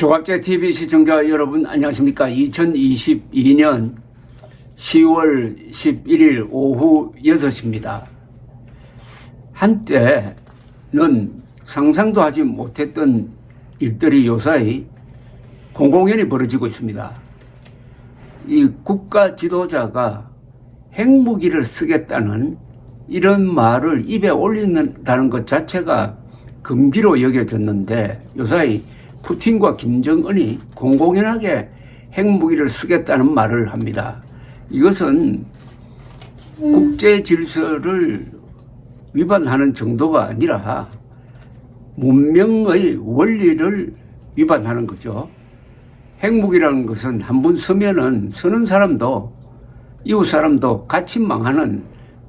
조갑제 TV 시청자 여러분 안녕하십니까? 2022년 10월 11일 오후 6시입니다. 한때는 상상도 하지 못했던 일들이 요사이 공공연히 벌어지고 있습니다. 이 국가 지도자가 핵무기를 쓰겠다는 이런 말을 입에 올린다는 것 자체가 금기로 여겨졌는데 요사이 푸틴과 김정은이 공공연하게 핵무기를 쓰겠다는 말을 합니다. 이것은 국제 질서를 위반하는 정도가 아니라 문명의 원리를 위반하는 거죠. 핵무기라는 것은 한번 쓰면은 쓰는 사람도 이웃 사람도 같이 망하는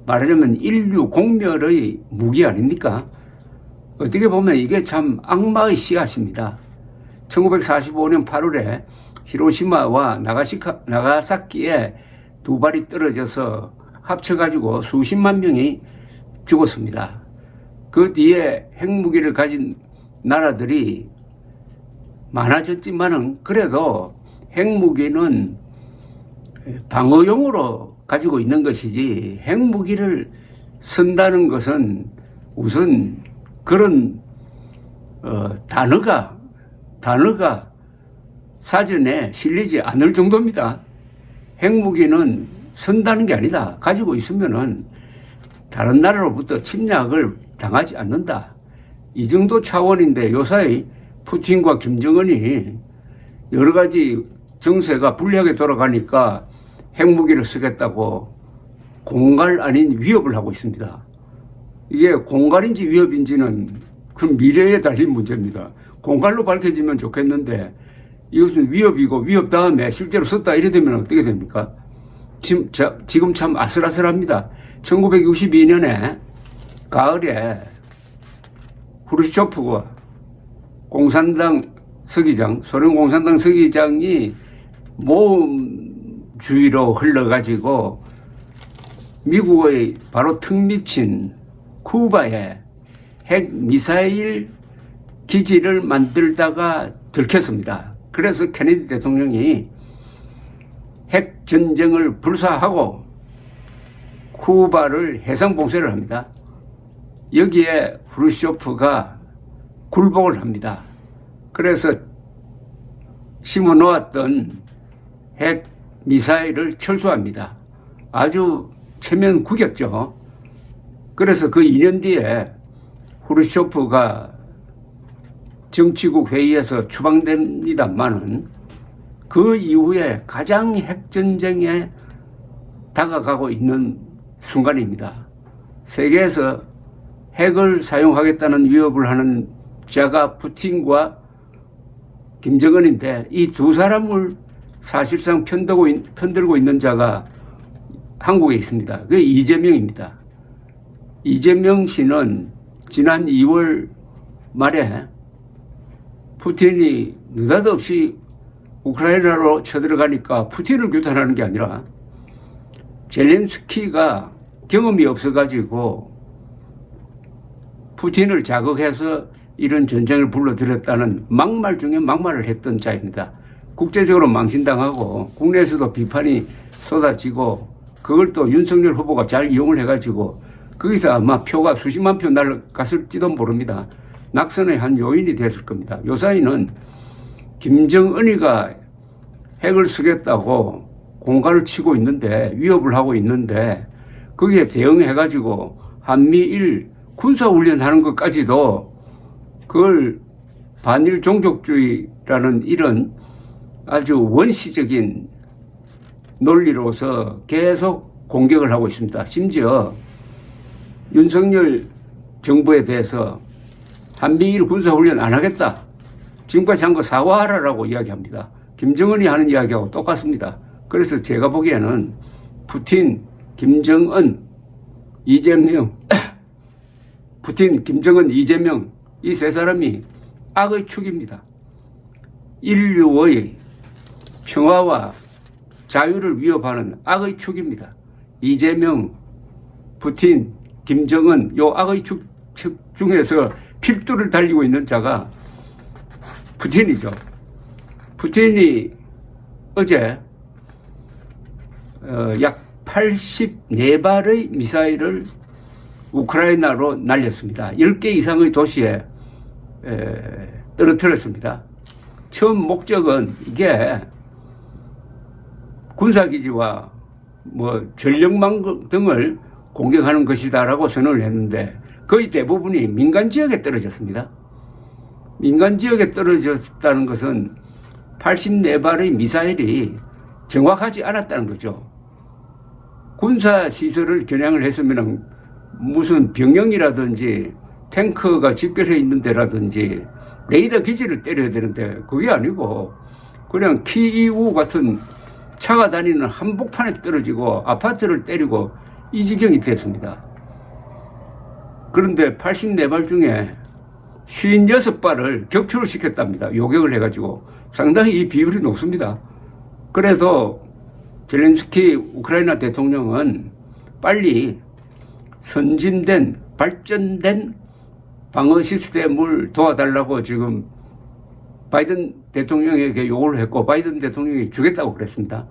말하자면 인류 공멸의 무기 아닙니까? 어떻게 보면 이게 참 악마의 씨앗입니다. 1945년 8월에 히로시마와 나가시카, 나가사키에 두 발이 떨어져서 합쳐가지고 수십만 명이 죽었습니다. 그 뒤에 핵무기를 가진 나라들이 많아졌지만은 그래도 핵무기는 방어용으로 가지고 있는 것이지 핵무기를 쓴다는 것은 우선 그런 어, 단어가 단어가 사전에 실리지 않을 정도입니다. 핵무기는 쓴다는 게 아니다. 가지고 있으면은 다른 나라로부터 침략을 당하지 않는다. 이 정도 차원인데 요사이 푸틴과 김정은이 여러 가지 정세가 불리하게 돌아가니까 핵무기를 쓰겠다고 공갈 아닌 위협을 하고 있습니다. 이게 공갈인지 위협인지는 그 미래에 달린 문제입니다. 공갈로 밝혀지면 좋겠는데 이것은 위협이고 위협 다음에 실제로 썼다 이래 되면 어떻게 됩니까? 지금, 자, 지금 참 아슬아슬합니다. 1962년에 가을에 후르시초프가 공산당 서기장, 소련 공산당 서기장이 모험주의로 흘러가지고 미국의 바로 턱 밑인 쿠바에 핵 미사일 기지를 만들다가 들켰습니다. 그래서 케네디 대통령이 핵 전쟁을 불사하고 쿠바를 해상 봉쇄를 합니다. 여기에 후르쇼프가 굴복을 합니다. 그래서 심어 놓았던 핵 미사일을 철수합니다. 아주 체면 구겼죠. 그래서 그 2년 뒤에 후르쇼프가 정치국 회의에서 추방됩니다만은 그 이후에 가장 핵전쟁에 다가가고 있는 순간입니다. 세계에서 핵을 사용하겠다는 위협을 하는 자가 푸틴과 김정은인데 이 두 사람을 사실상 편들고, 편들고 있는 자가 한국에 있습니다. 그게 이재명입니다. 이재명 씨는 지난 2월 말에 푸틴이 느닷없이 우크라이나로 쳐들어가니까 푸틴을 규탄하는 게 아니라 젤렌스키가 경험이 없어가지고 푸틴을 자극해서 이런 전쟁을 불러들였다는 막말 중에 막말을 했던 자입니다. 국제적으로 망신당하고 국내에서도 비판이 쏟아지고 그걸 또 윤석열 후보가 잘 이용을 해가지고 거기서 아마 표가 수십만 표 날아갔을지도 모릅니다. 낙선의 한 요인이 됐을 겁니다. 요사이는 김정은이가 핵을 쓰겠다고 공갈을 치고 있는데 위협을 하고 있는데 거기에 대응해 가지고 한미일 군사 훈련하는 것까지도 그걸 반일 종족주의라는 이런 아주 원시적인 논리로서 계속 공격을 하고 있습니다. 심지어 윤석열 정부에 대해서 한미일 군사훈련 안 하겠다. 지금까지 한 거 사과하라라고 이야기합니다. 김정은이 하는 이야기하고 똑같습니다. 그래서 제가 보기에는 푸틴, 김정은, 이재명, 푸틴, 김정은, 이재명 이 세 사람이 악의 축입니다. 인류의 평화와 자유를 위협하는 악의 축입니다. 이재명, 푸틴, 김정은 요 악의 축, 축 중에서 필두를 달리고 있는 자가 푸틴이죠. 푸틴이 어제 어, 약 84발의 미사일을 우크라이나로 날렸습니다. 10개 이상의 도시에 에, 떨어뜨렸습니다. 처음 목적은 이게 군사기지와 뭐 전력망 등을 공격하는 것이다라고 선언을 했는데 거의 대부분이 민간 지역에 떨어졌습니다. 민간 지역에 떨어졌다는 것은 84발의 미사일이 정확하지 않았다는 거죠. 군사 시설을 겨냥을 했으면 무슨 병영이라든지 탱크가 집결해 있는 데라든지 레이더 기지를 때려야 되는데 그게 아니고 그냥 키이우 같은 차가 다니는 한복판에 떨어지고 아파트를 때리고 이 지경이 됐습니다. 그런데 84발 중에 56발을 격추를 시켰답니다. 요격을 해가지고 상당히 이 비율이 높습니다. 그래서 젤렌스키 우크라이나 대통령은 빨리 선진된 발전된 방어 시스템을 도와달라고 지금 바이든 대통령에게 요구를 했고 바이든 대통령이 주겠다고 그랬습니다.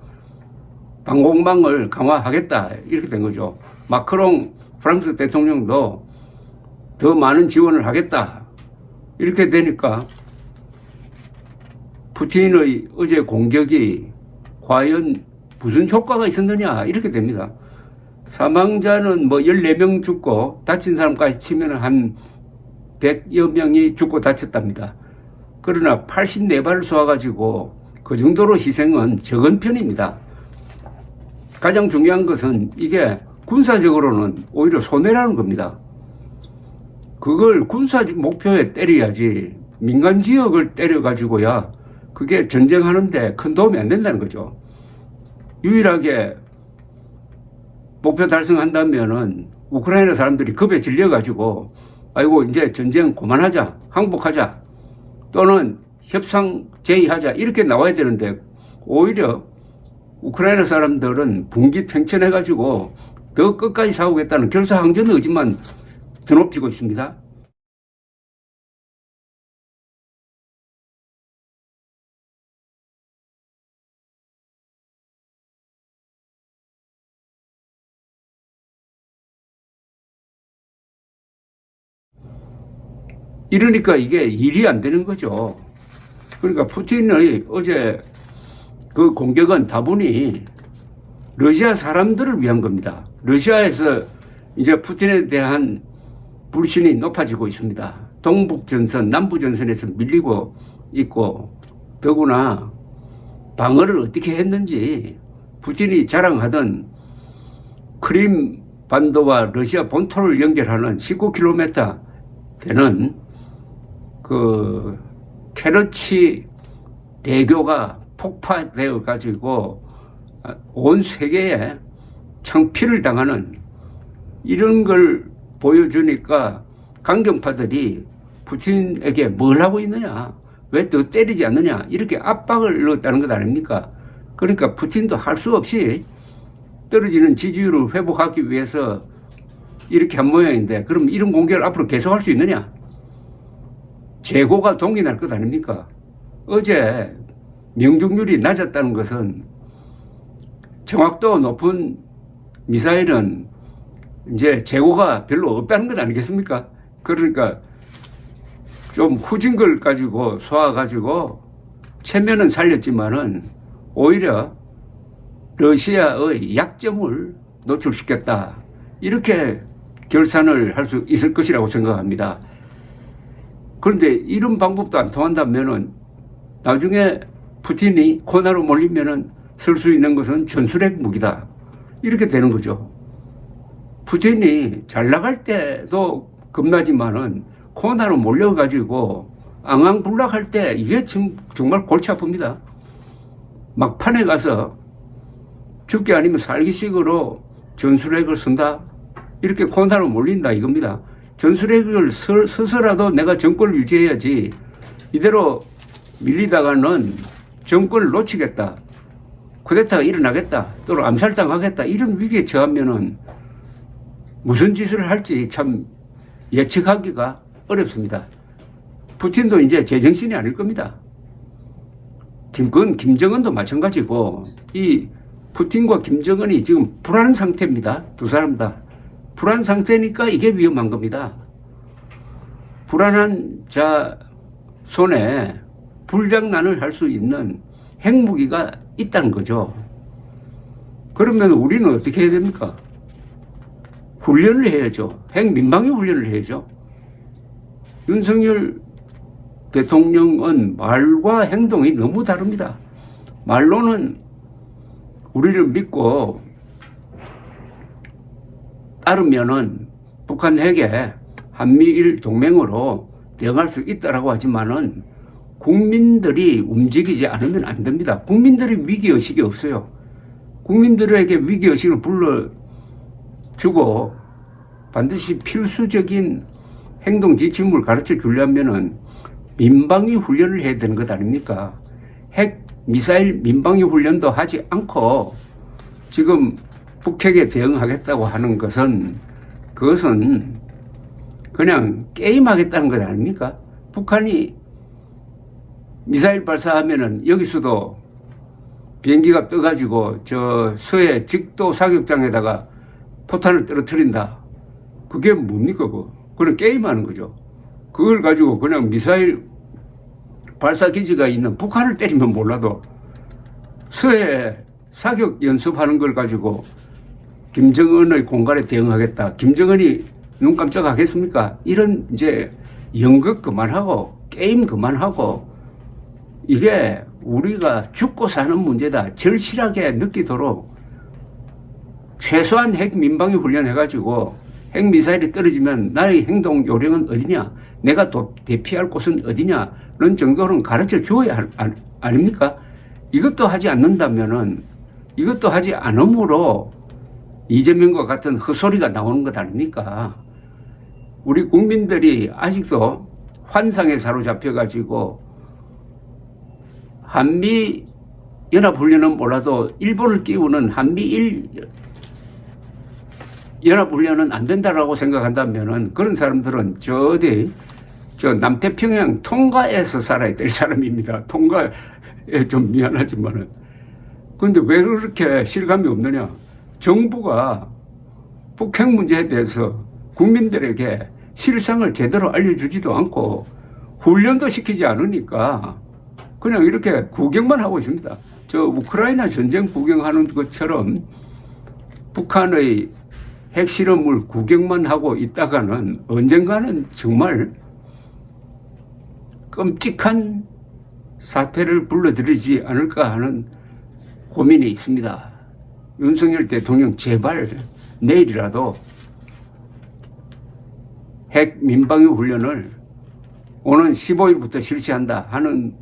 방공망을 강화하겠다 이렇게 된 거죠. 마크롱 프랑스 대통령도 더 많은 지원을 하겠다 이렇게 되니까 푸틴의 어제 공격이 과연 무슨 효과가 있었느냐 이렇게 됩니다. 사망자는 뭐 14명 죽고 다친 사람까지 치면 한 100여 명이 죽고 다쳤답니다. 그러나 84발을 쏘아가지고 그 정도로 희생은 적은 편입니다. 가장 중요한 것은 이게 군사적으로는 오히려 손해라는 겁니다. 그걸 군사 목표에 때려야지 민간 지역을 때려가지고야 그게 전쟁하는데 큰 도움이 안 된다는 거죠. 유일하게 목표 달성한다면은 우크라이나 사람들이 급에 질려가지고 아이고 이제 전쟁 그만하자 항복하자 또는 협상 제의하자 이렇게 나와야 되는데 오히려 우크라이나 사람들은 분기탱천해가지고 더 끝까지 싸우겠다는 결사항전 의지만 드높이고 있습니다. 이러니까 이게 일이 안 되는 거죠. 그러니까 푸틴의 어제 그 공격은 다분히 러시아 사람들을 위한 겁니다. 러시아에서 이제 푸틴에 대한 불신이 높아지고 있습니다. 동북전선, 남부전선에서 밀리고 있고, 더구나 방어를 어떻게 했는지 푸틴이 자랑하던 크림 반도와 러시아 본토를 연결하는 19km 되는 그 케르치 대교가 폭파되어 가지고 온 세계에 창피를 당하는 이런 걸 보여주니까 강경파들이 푸틴에게 뭘 하고 있느냐 왜더 때리지 않느냐 이렇게 압박을 넣었다는 것 아닙니까? 그러니까 푸틴도 할 수 없이 떨어지는 지지율을 회복하기 위해서 이렇게 한 모양인데 그럼 이런 공격을 앞으로 계속할 수 있느냐? 재고가 동기날 것 아닙니까? 어제 명중률이 낮았다는 것은 정확도 높은 미사일은 이제 재고가 별로 없다는 것 아니겠습니까? 그러니까 좀 후진 걸 가지고 쏘아가지고 체면은 살렸지만은 오히려 러시아의 약점을 노출시켰다. 이렇게 결산을 할 수 있을 것이라고 생각합니다. 그런데 이런 방법도 안 통한다면은 나중에 푸틴이 코나로 몰리면은 쓸 수 있는 것은 전술핵 무기다. 이렇게 되는 거죠. 푸틴이 잘 나갈 때도 겁나지만은 코나로 몰려가지고 앙앙불락할 때 이게 지금 정말 골치 아픕니다. 막판에 가서 죽기 아니면 살기식으로 전술핵을 쓴다. 이렇게 코나로 몰린다 이겁니다. 전술핵을 써, 서서라도 내가 정권을 유지해야지 이대로 밀리다가는 정권을 놓치겠다. 쿠데타가 일어나겠다. 또는 암살당하겠다. 이런 위기에 처하면은 무슨 짓을 할지 참 예측하기가 어렵습니다. 푸틴도 이제 제정신이 아닐 겁니다. 김, 그건 김정은도 마찬가지고 이 푸틴과 김정은이 지금 불안 상태입니다. 두 사람 다. 불안 상태니까 이게 위험한 겁니다. 불안한 자 손에 불장난을 할 수 있는 핵무기가 있다는 거죠. 그러면 우리는 어떻게 해야 됩니까? 훈련을 해야죠. 핵 민방위 훈련을 해야죠. 윤석열 대통령은 말과 행동이 너무 다릅니다. 말로는 우리를 믿고 따르면은 북한 핵에 한미일 동맹으로 대응할 수 있다라고 하지만은 국민들이 움직이지 않으면 안 됩니다. 국민들이 위기의식이 없어요. 국민들에게 위기의식을 불러 주고 반드시 필수적인 행동 지침을 가르쳐 주려면은 민방위 훈련을 해야 되는 것 아닙니까? 핵 미사일 민방위 훈련도 하지 않고 지금 북핵에 대응하겠다고 하는 것은 그것은 그냥 게임하겠다는 것 아닙니까? 북한이 미사일 발사하면은 여기서도 비행기가 떠가지고 저 서해 직도 사격장에다가 포탄을 떨어뜨린다. 그게 뭡니까, 그거? 그건 게임하는 거죠. 그걸 가지고 그냥 미사일 발사 기지가 있는 북한을 때리면 몰라도 서해 사격 연습하는 걸 가지고 김정은의 공갈에 대응하겠다. 김정은이 눈 깜짝하겠습니까? 이런 이제 연극 그만하고 게임 그만하고 이게 우리가 죽고 사는 문제다. 절실하게 느끼도록 최소한 핵 민방위 훈련해가지고 핵 미사일이 떨어지면 나의 행동 요령은 어디냐? 내가 또 대피할 곳은 어디냐는 정도는 가르쳐 주어야 할, 아, 아닙니까? 이것도 하지 않는다면은 이것도 하지 않으므로 이재명과 같은 헛소리가 나오는 것 아닙니까? 우리 국민들이 아직도 환상에 사로잡혀가지고 한미 연합훈련은 몰라도 일본을 끼우는 한미일 연합훈련은 안 된다라고 생각한다면은 그런 사람들은 저 어디 저 남태평양 통가에서 살아야 될 사람입니다. 통가에 좀 미안하지만은 근데 왜 그렇게 실감이 없느냐? 정부가 북핵 문제에 대해서 국민들에게 실상을 제대로 알려주지도 않고 훈련도 시키지 않으니까 그냥 이렇게 구경만 하고 있습니다. 저 우크라이나 전쟁 구경하는 것처럼 북한의 핵실험을 구경만 하고 있다가는 언젠가는 정말 끔찍한 사태를 불러들이지 않을까 하는 고민이 있습니다. 윤석열 대통령 제발 내일이라도 핵 민방위 훈련을 오는 15일부터 실시한다 하는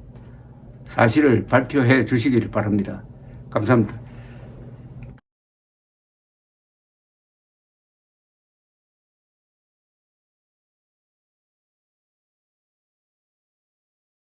사실을 발표해 주시기를 바랍니다. 감사합니다.